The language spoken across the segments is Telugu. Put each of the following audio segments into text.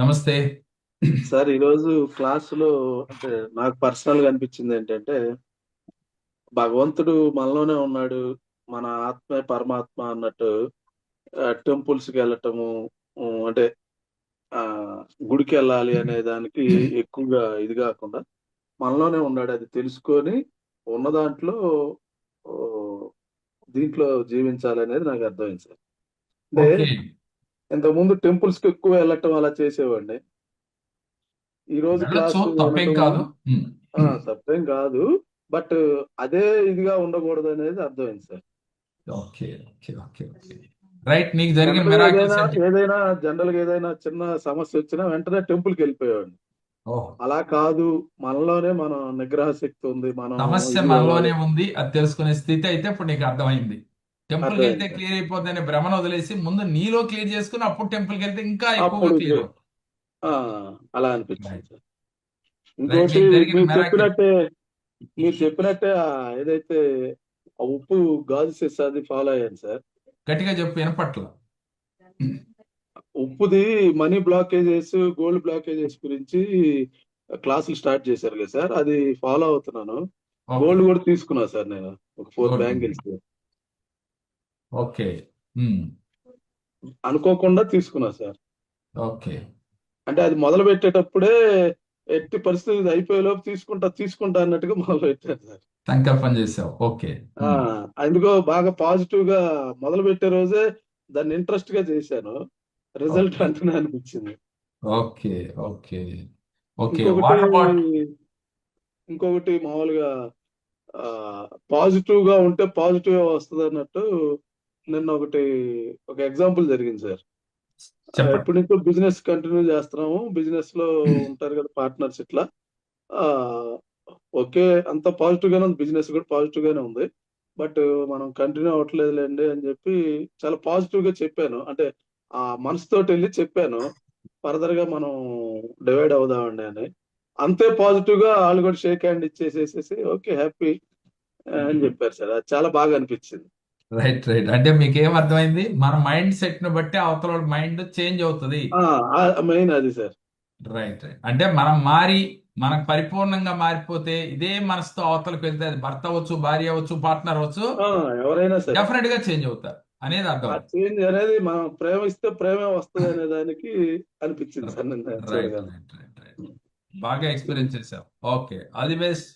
నమస్తే. సార్ ఈరోజు క్లాసులో అంటే నాకు పర్సనల్గా అనిపించింది ఏంటంటే భగవంతుడు మనలోనే ఉన్నాడు మన ఆత్మే పరమాత్మ అన్నట్టు టెంపుల్స్కి వెళ్ళటము అంటే ఆ గుడికి వెళ్ళాలి అనే దానికి ఎక్కువగా ఇది కాకుండా మనలోనే ఉన్నాడు అది తెలుసుకొని ఉన్న దాంట్లో దీంట్లో జీవించాలి అనేది నాకు అర్థమైంది సార్. అంటే ఇంతకుముందు టెంపుల్స్కి ఎక్కువ వెళ్ళటం అలా చేసేవాడిని. ఈ రోజు క్లాసు తప్పేం కాదు. తప్పేం కాదు. బట్ అదే ఇదిగా ఉండకూడదు అనేది అర్థమైంది sir. Okay okay okay okay. Right నీకు జరిగిన ఏదైనా మిరాకిల్స్ ఏంటి ఏదైనా జనరల్గా ఏదైనా చిన్న సమస్య వచ్చినా వెంటనే టెంపుల్కి వెళ్ళిపోయేవాడిని అలా కాదు. మనలోనే మన నిగ్రహ శక్తి ఉంది. మనం సమస్య మనలోనే ఉంది. అది తెలుసుకునే స్థితి అయితే ఇప్పుడు నీకు అర్థమైంది. టెంపుల్కి వెళ్తే క్లియర్ అయిపోతుందనే భ్రమను వదిలేసి ముందు నీలో క్లియర్ చేసుకుని అప్పుడు టెంపుల్కి వెళ్తే ఇంకా ఎక్కువగా అప్పుడు క్లియర్ అలా అనిపించింది సార్. ఇంకోటి మీరు చెప్పినట్టే మీరు చెప్పినట్టే ఏదైతే ఆ ఉప్పు గాజు సెస్ అది ఫాలో అయ్యాను సార్. గట్టిగా చెప్పు వినపట్ల? ఉప్పుది మనీ బ్లాకేజెస్ గోల్డ్ బ్లాకేజెస్ గురించి క్లాసులు స్టార్ట్ చేశారు కదా సార్. అది ఫాలో అవుతున్నాను. గోల్డ్ కూడా తీసుకున్నా సార్ నేను. ఒక ఫోర్ బ్యాంగిల్స్. ఓకే. అనుకోకుండా తీసుకున్నా సార్. ఓకే. అంటే అది మొదలు పెట్టేటప్పుడే ఎట్టి పరిస్థితి ఇది అయిపోయేలోపు తీసుకుంటా తీసుకుంటా అన్నట్టుగా మొదలు పెట్టాను సార్ సంకల్పం చేసావు. ఓకే. అందుకో బాగా పాజిటివ్గా మొదలు పెట్టే రోజే దాన్ని ఇంట్రెస్ట్గా చేశాను. రిజల్ట్ అంతనే అనిపించింది. Okay okay. ఓకే ఇంకొకటి ఇంకొకటి మామూలుగా పాజిటివ్గా ఉంటే పాజిటివ్ వస్తుంది అన్నట్టు నిన్న ఒకటి ఒక ఎగ్జాంపుల్ జరిగింది సార్. ఎప్పటి నుంచో బిజినెస్ కంటిన్యూ చేస్తున్నాము. బిజినెస్లో ఉంటారు కదా పార్ట్నర్స్ ఇట్లా. ఓకే అంత పాజిటివ్ గానే ఉంది. బిజినెస్ కూడా పాజిటివ్ గానే ఉంది. బట్ మనం కంటిన్యూ అవ్వట్లేదులేండి అని చెప్పి చాలా పాజిటివ్గా చెప్పాను. అంటే ఆ మనసుతోటి వెళ్ళి చెప్పాను. ఫర్దర్గా మనం డివైడ్ అవుదామండి అని. అంతే పాజిటివ్గా వాళ్ళు కూడా షేక్ హ్యాండ్ ఇచ్చేసేసేసి ఓకే హ్యాపీ అని చెప్పారు సార్. అది చాలా బాగా అనిపించింది. రైట్ రైట్ అంటే మీకు ఏం అర్థమైంది? మన మైండ్ సెట్ను బట్టి అవతల మైండ్ చేంజ్ అవుతుంది. మెయిన్ అది సార్. రైట్ రైట్ అంటే మనం మారి మనకు పరిపూర్ణంగా మారిపోతే ఇదే మనసుతో అవతలకు వెళ్తే అది భర్త అవ్వచ్చు భార్య అవ్వచ్చు పార్ట్నర్ అవ్వచ్చు ఎవరైనా సరే. డెఫినెట్గా చేంజ్ అవుతారు అనేది అర్థం. చేంజ్ అనేది మనం ప్రేమిస్తే ప్రేమే వస్తుంది అనే దానికి అనిపించింది సార్ నిన్న రైట్ చూడగానే రైట్ రైట్ రైట్ బాగా ఎక్స్పీరియన్స్ చేసావు okay. All the best.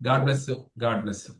God bless God bless